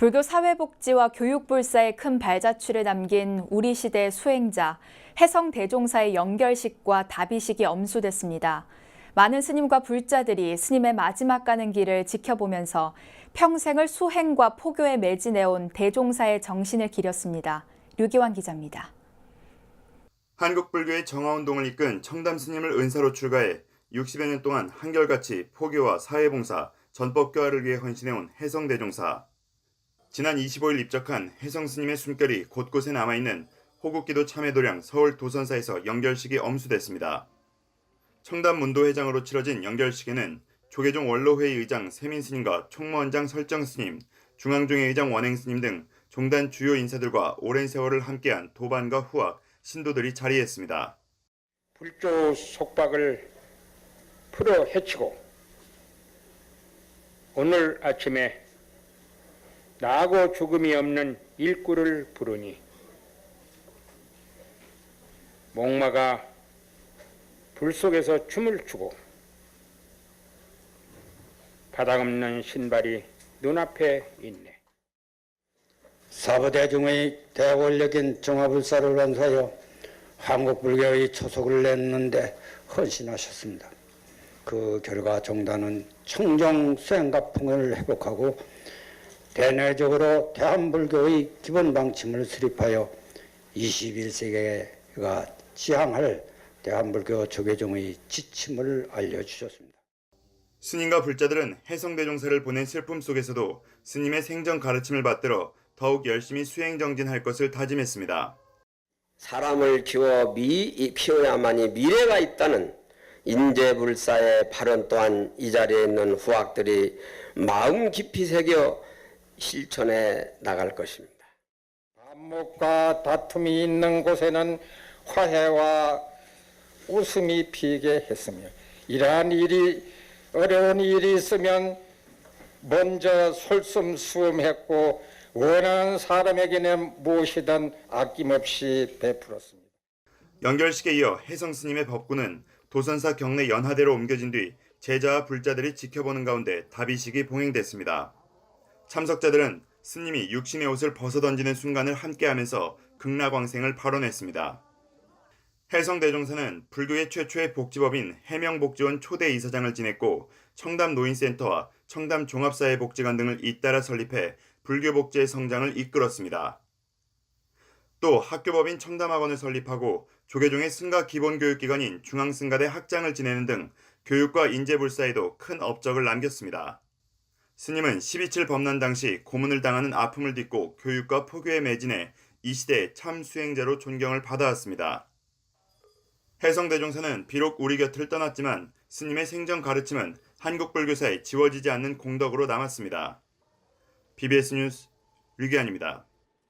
불교 사회복지와 교육불사의 큰 발자취를 남긴 우리 시대 수행자 해성 대종사의 연결식과 답이식이 엄수됐습니다. 많은 스님과 불자들이 스님의 마지막 가는 길을 지켜보면서 평생을 수행과 포교에 매진해온 대종사의 정신을 기렸습니다. 류기환 기자입니다. 한국 불교의 정화운동을 이끈 청담 스님을 은사로 출가해 60여 년 동안 한결같이 포교와 사회봉사, 전법교화를 위해 헌신해온 해성대종사. 지난 25일 입적한 해성 스님의 숨결이 곳곳에 남아있는 호국기도 참회도량 서울 도선사에서 연결식이 엄수됐습니다. 청담 문도 회장으로 치러진 연결식에는 조계종 원로회의 의장 세민 스님과 총무원장 설정 스님, 중앙종회 의장 원행 스님 등 종단 주요 인사들과 오랜 세월을 함께한 도반과 후학, 신도들이 자리했습니다. 불조 속박을 풀어 헤치고 오늘 아침에 나고 죽음이 없는 일구를 부르니 목마가 불 속에서 춤을 추고 바닥 없는 신발이 눈앞에 있네. 사부대중의 대권력인 정화불사를 완수하여 한국불교의 초석을 냈는데 헌신하셨습니다. 그 결과 정단은 청정 수행과 풍을 회복하고 대내적으로 대한불교의 기본 방침을 수립하여 21세기가 지향할 대한불교 조계종의 지침을 알려주셨습니다. 스님과 불자들은 해성대종사를 보낸 슬픔 속에서도 스님의 생전 가르침을 받들어 더욱 열심히 수행정진할 것을 다짐했습니다. 사람을 키워 미, 피워야만이 미래가 있다는 인재불사의 발언 또한 이 자리에 있는 후학들이 마음 깊이 새겨 실천해 나갈 것입니다. 반목과 다툼이 있는 곳에는 화해와 웃음이 피게 했으며 이러한 일이 어려운 일이 있으면 먼저 솔선수범했고 원하는 사람에게는 무엇이든 아낌없이 베풀었습니다. 연결식에 이어 해성 스님의 법구는 도선사 경내 연하대로 옮겨진 뒤 제자와 불자들이 지켜보는 가운데 답이식이 봉행됐습니다. 참석자들은 스님이 육신의 옷을 벗어던지는 순간을 함께하면서 극락왕생을 발언했습니다. 해성대종사는 불교의 최초의 복지법인 해명복지원 초대 이사장을 지냈고 청담 노인센터와 청담 종합사회복지관 등을 잇따라 설립해 불교 복지의 성장을 이끌었습니다. 또 학교법인 청담학원을 설립하고 조계종의 승가 기본교육기관인 중앙승가대 학장을 지내는 등 교육과 인재불사에도 큰 업적을 남겼습니다. 스님은 12.7 법난 당시 고문을 당하는 아픔을 딛고 교육과 포교에 매진해 이 시대의 참 수행자로 존경을 받아왔습니다. 해성대종사는 비록 우리 곁을 떠났지만 스님의 생전 가르침은 한국 불교사에 지워지지 않는 공덕으로 남았습니다. BBS 뉴스 류기안입니다.